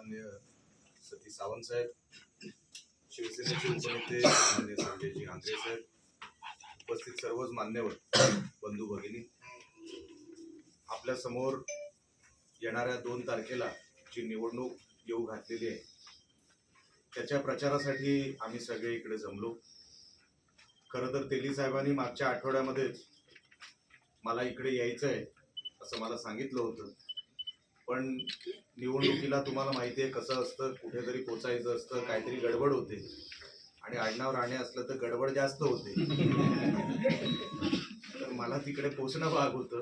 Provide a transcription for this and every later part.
माननीय सतीश सावंत साहेब शिवसेनेचे उपनेते माननीय संजयजी आंग्रे साहेब उपस्थित सर्वच मान्यवर बंधू भगिनी. आपल्यासमोर येणाऱ्या दोन तारखेला जी निवडणूक येऊ घातलेली आहे त्याच्या प्रचारासाठी आम्ही सगळे इकडे जमलो. खरं तर तेली साहेबांनी मागच्या आठवड्यामध्येच मला इकडे यायचं आहे असं मला सांगितलं होतं. पण निवडणुकीला तुम्हाला माहिती आहे कसं असतं कुठेतरी पोचायचं असतं काहीतरी गडबड होते. आणि आडनाव राणे असलं तर गडबड जास्त होते. तर मला तिकडे पोचणं भाग होतं.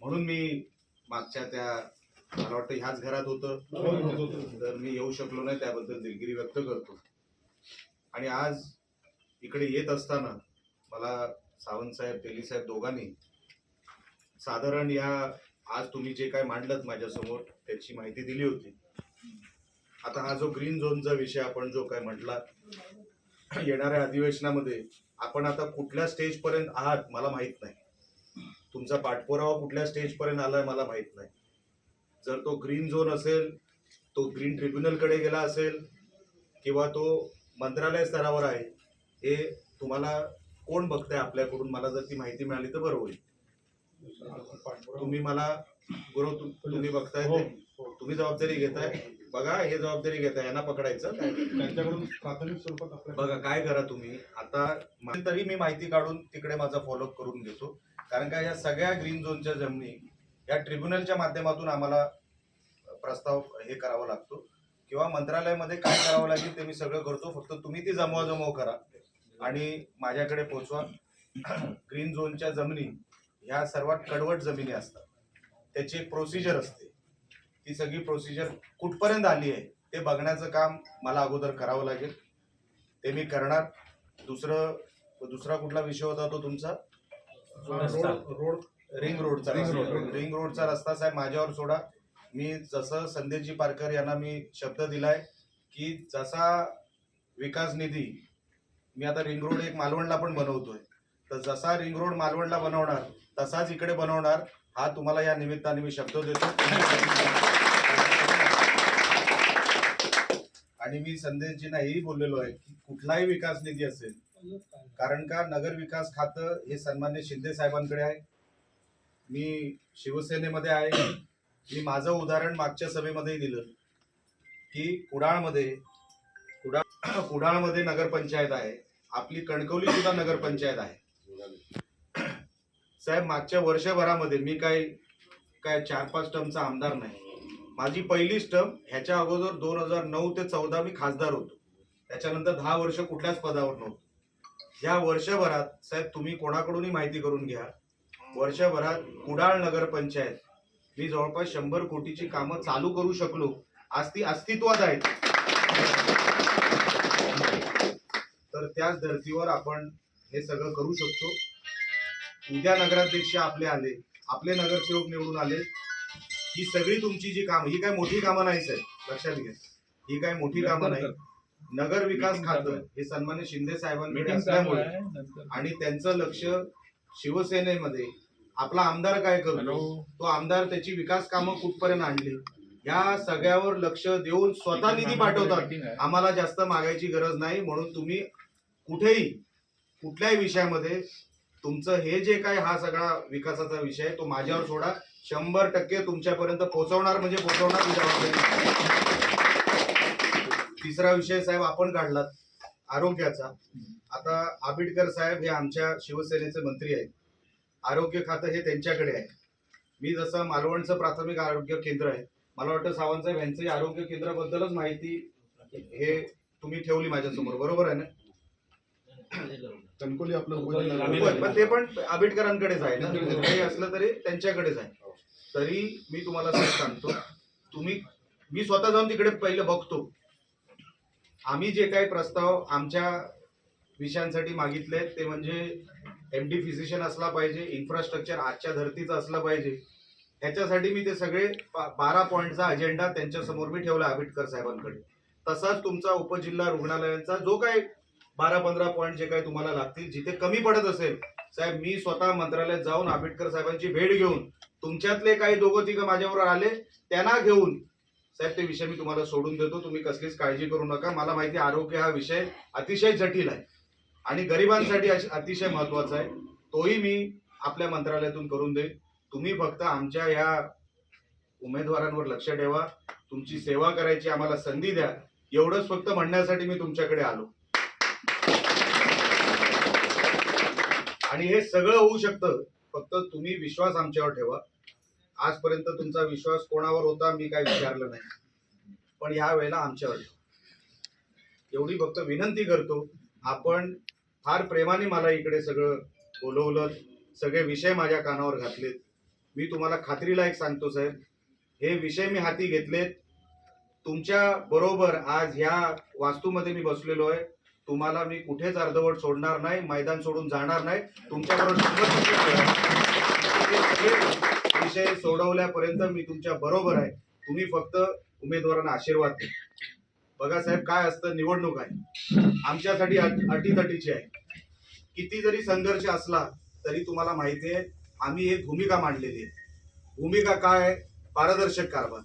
म्हणून मी मागच्या त्या मला वाटतं ह्याच घरात होतं. तर मी येऊ शकलो नाही त्याबद्दल दिलगिरी व्यक्त करतो. आणि आज इकडे येत असताना मला सावंत साहेब तेली साहेब दोघांनी साधारण या आज तुम्ही जे काय मांडलं माझ्यासमोर त्याची माहिती दिली होती. आता हा जो ग्रीन झोनचा विषय आपण जो काय म्हटला येणाऱ्या अधिवेशनामध्ये आपण आता कुठल्या स्टेज पर्यंत आहात मला माहीत नाही. तुमचा पाठपुरावा कुठल्या स्टेज पर्यंत आलाय मला माहीत नाही. जर तो ग्रीन झोन असेल तो ग्रीन ट्रिब्युनलकडे गेला असेल किंवा तो मंत्रालय स्तरावर आहे हे तुम्हाला कोण बघतंय आपल्याकडून? मला जर ती माहिती मिळाली तर बरं होईल. तुम्ही मला गुरु तुम्ही बघताय ते? तुम्ही जबाबदारी घेताय. बघा हे जबाबदारी घेताय यांना पकडायचं. त्यांच्याकडून प्राथमिक स्वरूपात बघा काय करा तुम्ही? आता तरी मी माहिती काढून तिकडे माझा फॉलोअप करून घेतो. कारण का या सगळ्या ग्रीन झोनच्या जमिनी या ट्रिब्युनलच्या माध्यमातून आम्हाला प्रस्ताव हे करावा लागतो. किंवा मंत्रालयामध्ये काय करावं लागेल ते मी सगळं करतो. फक्त तुम्ही ती जमवा जमव करा. आणि माझ्याकडे पोचवा. ग्रीन झोनच्या जमिनी ह्या सर्वात कडवट जमिनी असतात. त्याची एक प्रोसिजर असते. ती सगळी प्रोसिजर कुठपर्यंत आली आहे ते बघण्याचं काम मला अगोदर करावं लागेल. ते मी करणार. दुसरं दुसरा कुठला विषय होता तो तुमचा? रोड रिंग रोडचा रिंग रस्ता. रोड. रिंग रोडचा रस्ता साहेब माझ्यावर सोडा. मी जसं संदेशजी पारकर यांना मी शब्द दिलाय की जसा विकास निधी मी आता रिंग रोड एक मालवणला पण बनवतोय. तर जसा रिंग रोड मालवणला बनवणार तसाच इकडे बनवणार. हा तुम्हाला या निमित्ताने मी शब्द देतो. आणि मी संदेशजींना हेही बोललेलो आहे की कुठलाही विकास निधी असेल कारण का नगर विकास खातं हे सन्मान्य शिंदे साहेबांकडे आहे. मी शिवसेनेमध्ये आहे. मी माझं उदाहरण मागच्या सभेमध्ये दिलं की कुडाळमध्ये कुडाळ कुडाळमध्ये नगरपंचायत आहे. आपली कणकवली सुद्धा नगरपंचायत आहे. साहेब मागच्या वर्षभरामध्ये मी काय काय चार पाच टर्मचा आमदार नाही. माझी पहिली टर्म ह्याच्या अगोदर दोन हजार नऊ ते चौदा मी खासदार होतो. त्याच्यानंतर दहा वर्ष कुठल्याच पदावर नव्हतो. ह्या वर्षभरात साहेब तुम्ही कोणाकडूनही माहिती करून घ्या. वर्षभरात कुडाळ नगरपंचायत मी जवळपास शंभर कोटीची कामं चालू करू शकलो. आज ती अस्तित्वात आहेत. तर त्याच धर्तीवर आपण हे सगळं करू शकतो. उद्या नगराध्यक्ष आपले आले आपले नगरसेवक निवडून आले. ही सगळी तुमची जी कामं ही काय मोठी कामं नाही साहेब लक्षात घ्या. ही काय मोठी कामं नाही नगर विकास खातं हे सन्मान्य शिंदे साहेबांकडे असल्यामुळे आणि त्यांचं लक्ष शिवसेनेमध्ये आपला आमदार काय करतो तो आमदार त्याची विकास कामं कुठपर्यंत आणली? या सगळ्यावर लक्ष देऊन स्वतः निधी पाठवतात. आम्हाला जास्त मागायची गरज नाही म्हणून तुम्ही कुठेही कुठल्याही विषयामध्ये तुमचं हे जे काय हा सगळा विकासाचा विषय आहे तो माझ्यावर सोडा. शंभर टक्के तुमच्यापर्यंत पोहोचवणार म्हणजे पोहोचवणार तिसरा विषय साहेब आपण काढलात आरोग्याचा. आता आबिडकर साहेब हे आमच्या शिवसेनेचे मंत्री आहेत. आरोग्य खातं हे त्यांच्याकडे आहे. मी जसं मालवणचं प्राथमिक आरोग्य केंद्र आहे मला वाटतं सावंत साहेब आरोग्य केंद्राबद्दलच माहिती हे तुम्ही ठेवली माझ्यासमोर. बरोबर आहे ना? कणकोली आपलं पण ते पण आंबेडकरांकडेच आहे ना. काही असलं तरी त्यांच्याकडेच आहे. तरी मी तुम्हाला सांगतो तुम्ही मी स्वतः जाऊन तिकडे पहिलं बघतो. आम्ही जे काही प्रस्ताव आमच्या विषयांसाठी मागितले ते म्हणजे एम डी फिजिशियन असला पाहिजे इन्फ्रास्ट्रक्चर आजच्या धर्तीचं असलं पाहिजे. ह्याच्यासाठी मी ते सगळे बारा पॉईंटचा अजेंडा त्यांच्यासमोर मी ठेवला आंबेडकर साहेबांकडे. तसाच तुमचा उपजिल्हा रुग्णालयांचा जो काही बारा पंधरा पॉईंट जे काही तुम्हाला लागतील जिथे कमी पडत असेल साहेब मी स्वतः मंत्रालयात जाऊन आंबेडकर साहेबांची भेट घेऊन तुमच्यातले काही दोघं तिघं माझ्याबरोबर आले त्यांना घेऊन साहेब ते विषय मी तुम्हाला सोडून देतो. तुम्ही कसलीच काळजी करू नका. मला माहिती आरोग्य हा विषय अतिशय जटिल आहे. आणि गरिबांसाठी अश- अतिशय महत्त्वाचा आहे. तोही मी आपल्या मंत्रालयातून करून देईन. तुम्ही फक्त आमच्या या उमेदवारांवर लक्ष ठेवा. तुमची सेवा करायची आम्हाला संधी द्या. एवढंच फक्त म्हणण्यासाठी मी तुमच्याकडे आलो. आणि हे सगळं होऊ शकतं. फक्त तुम्ही विश्वास आमच्यावर ठेवा. आजपर्यंत तुमचा विश्वास कोणावर होता मी काय विचारलं नाही. पण ह्या वेळेला आमच्यावर ठेवा. एवढी फक्त विनंती करतो आपण फार प्रेमाने मला इकडे सगळं बोलवलं सगळे विषय माझ्या कानावर घातलेत. मी तुम्हाला खात्रीला एक सांगतो साहेब. हे विषय मी हाती घेतलेत. तुमच्या बरोबर आज ह्या वास्तूमध्ये मी बसलेलो आहे. तुम्हाला मी कुठेच अर्धवट सोडणार नाही मैदान सोडून जाणार नाही. तुमच्याबरोबर शंभर विषय सोडवल्यापर्यंत मी तुमच्या बरोबर आहे. तुम्ही फक्त उमेदवारांना आशीर्वाद द्या. बघा साहेब काय असतं? निवडणूक आहे. आमच्यासाठी अट- अटीतटीची आहे. किती जरी संघर्ष असला तरी तुम्हाला माहिती आहे आम्ही एक भूमिका मांडलेली आहे. भूमिका काय आहे? पारदर्शक कारभार.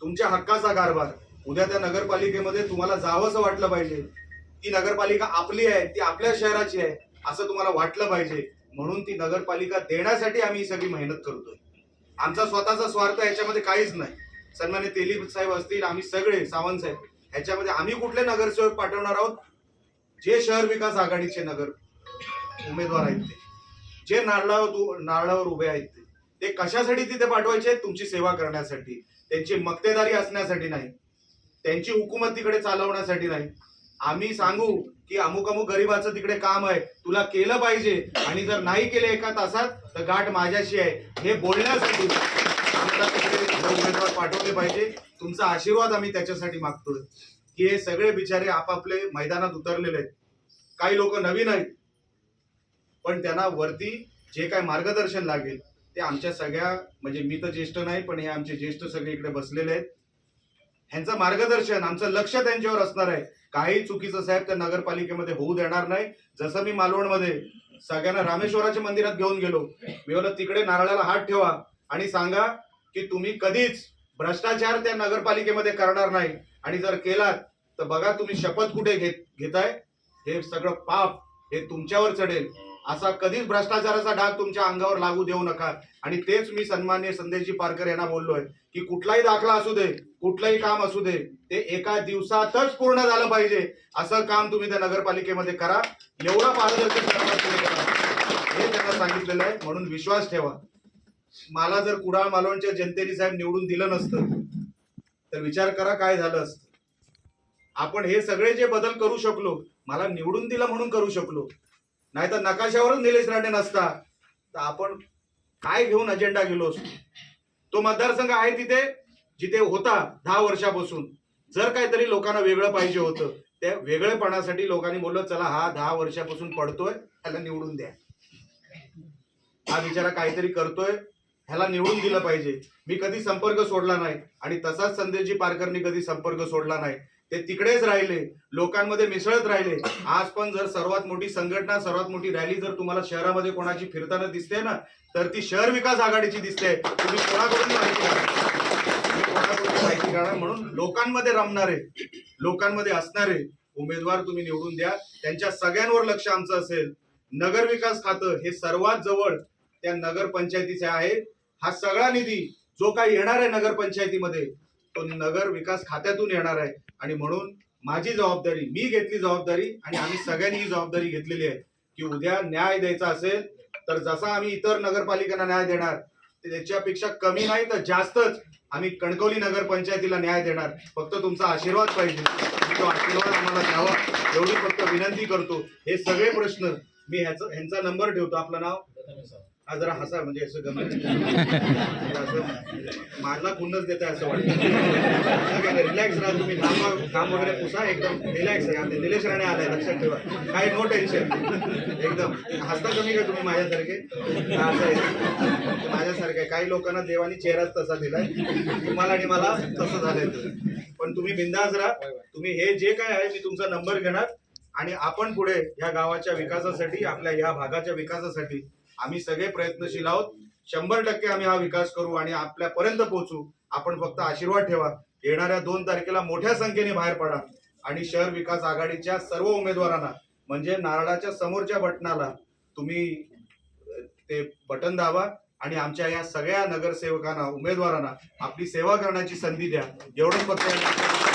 तुमच्या हक्काचा कारभार. उद्या त्या नगरपालिकेमध्ये तुम्हाला जावंसं वाटलं पाहिजे. ती नगरपालिका आपली आहे ती आपल्या शहराची आहे असं तुम्हाला वाटलं पाहिजे. म्हणून ती नगरपालिका देण्यासाठी आम्ही ही सगळी मेहनत करतोय. आमचा स्वतःचा स्वार्थ याच्यामध्ये काहीच नाही. सन्मान्य तेलीप साहेब असतील आम्ही सगळे सावंत साहेब ह्याच्यामध्ये आम्ही कुठले नगरसेवक पाठवणार आहोत? जे शहर विकास आघाडीचे नगर उमेदवार आहेत ते. जे नारळावर नारळावर उभे आहेत ते. ते कशासाठी तिथे पाठवायचे? तुमची सेवा करण्यासाठी. त्यांची मक्तेदारी असण्यासाठी नाही. त्यांची हुकूमत तिकडे चालवण्यासाठी नाही. आम्ही सांगू की अमुक अमुक गरीबाचं तिकडे काम आहे. तुला केलं पाहिजे. आणि जर नाही केलं एका तासात तर गाठ माझ्याशी आहे. हे बोलण्यासाठी तिकडे उमेदवार पाठवले पाहिजे. तुमचा आशीर्वाद आम्ही त्याच्यासाठी मागतोय. की हे सगळे बिचारे आपापले मैदानात उतरलेले आहेत. काही लोक नवीन आहेत. पण त्यांना वरती जे काय मार्गदर्शन लागेल ते आमच्या सगळ्या म्हणजे मी तर ज्येष्ठ नाही पण हे आमचे ज्येष्ठ सगळे इकडे बसलेले आहेत. ह्यांचं मार्गदर्शन आमचं लक्ष त्यांच्यावर असणार आहे. काही चुकीचं साहेब त्या नगरपालिकेमध्ये होऊ देणार नाही. जसं मी मालवणमध्ये सगळ्यांना रामेश्वराच्या मंदिरात घेऊन गेलो. मी बोललो तिकडे नारळाला हात ठेवा आणि सांगा की तुम्ही कधीच भ्रष्टाचार त्या नगरपालिकेमध्ये करणार नाही. आणि जर केलात तर बघा तुम्ही शपथ कुठे घेत घेताय? हे सगळं पाप हे तुमच्यावर चढेल. असा कधीच भ्रष्टाचाराचा डाग तुमच्या अंगावर लागू देऊ नका. आणि तेच मी सन्मान्य संदेशजी पारकर यांना बोललोय की कुठलाही दाखला असू दे कुठलंही काम असू दे ते एका दिवसातच पूर्ण झालं पाहिजे. असं काम तुम्ही त्या नगरपालिकेमध्ये करा. एवढा पारदर्शक हे त्यांना सांगितलेलं आहे म्हणून विश्वास ठेवा. मला जर कुडाळ मालवणच्या जनतेने साहेब निवडून दिलं नसतं तर विचार करा काय झालं असतं. आपण हे सगळे जे बदल करू शकलो मला निवडून दिला म्हणून करू शकलो नाहीतर नकाशावरच निलेश राणे नसता तर आपण काय घेऊन अजेंडा गेलो असतो तो मतदारसंघ आहे तिथे जिथे होता दहा वर्षापासून. जर काहीतरी लोकांना वेगळं पाहिजे होतं त्या वेगळेपणासाठी लोकांनी बोललं चला हा दहा वर्षापासून पडतोय त्याला निवडून द्या. हा बिचारा काहीतरी करतोय ह्याला निवडून दिलं पाहिजे. मी कधी संपर्क सोडला नाही आणि तसाच संदेशजी पारकरनी कधी संपर्क सोडला नाही. ते तिकडेच राहिले. लोकांमध्ये मिसळत राहिले. आज पण जर सर्वात मोठी संघटना सर्वात मोठी रॅली जर तुम्हाला शहरामध्ये कोणाची फिरताना दिसते ना तर ती शहर विकास आघाडीची दिसते. तुम्ही कोणाकडून माहिती कोणाकडून माहिती काढा म्हणून लोकांमध्ये रमणारे लोकांमध्ये असणारे उमेदवार तुम्ही निवडून द्या. त्यांच्या सगळ्यांवर लक्ष आमचं असेल. नगर विकास खातं हे सर्वात जवळ त्या नगर पंचायतीचे आहे. हा सगळा निधी जो काही येणार आहे नगर पंचायतीमध्ये तो नगर विकास खात्यातून येणार आहे. आणि म्हणून माझी जबाबदारी मी घेतली जबाबदारी आणि आम्ही सगळ्यांनी ही जबाबदारी घेतलेली आहे की उद्या न्याय द्यायचा असेल तर जसा आम्ही इतर नगरपालिकांना न्याय देणार त्याच्यापेक्षा कमी नाही तर जास्तच आम्ही कणकवली नगर पंचायतीला न्याय देणार. फक्त तुमचा आशीर्वाद पाहिजे. तो आशीर्वाद आम्हाला द्यावा. एवढी फक्त विनंती करतो. हे सगळे प्रश्न मी ह्याचं ह्यांचा नंबर ठेवतो. आपलं नाव? हा जरा हसा म्हणजे असं गमत म्हणजे माझला खुन्नच देत आहे असं वाटतं. रिलॅक्स राहा तुम्ही. काम काम वगैरे पुसा एकदम रिलॅक्स राहा ते निलेश राणे आलाय लक्षात ठेवा. काही नो टेन्शन एकदम. हसता कमी का तुम्ही माझ्यासारखे? असं आहे. माझ्यासारखे. आहे. काही लोकांना देवानी चेहराच तसा दिलाय. तुम्हाला आणि मला तसं झालंय पण तुम्ही बिंदास राहा. तुम्ही हे जे काय आहे मी तुमचा नंबर घेणार. आणि आपण पुढे या गावाच्या विकासासाठी आपल्या या भागाच्या विकासासाठी आम्ही सगळे प्रयत्नशील आहोत. शंभर टक्के आम्ही हा विकास करू आणि आपल्यापर्यंत पोहोचू. आपण फक्त आशीर्वाद ठेवा. येणाऱ्या दोन तारखेला मोठ्या संख्येने बाहेर पडा आणि शहर विकास आघाडीच्या सर्व उमेदवारांना म्हणजे नारळाच्या समोरच्या बटनाला तुम्ही ते बटन दाबा आणि आमच्या या सगळ्या नगरसेवकांना उमेदवारांना आपली सेवा करण्याची संधी द्या. एवढंच फक्त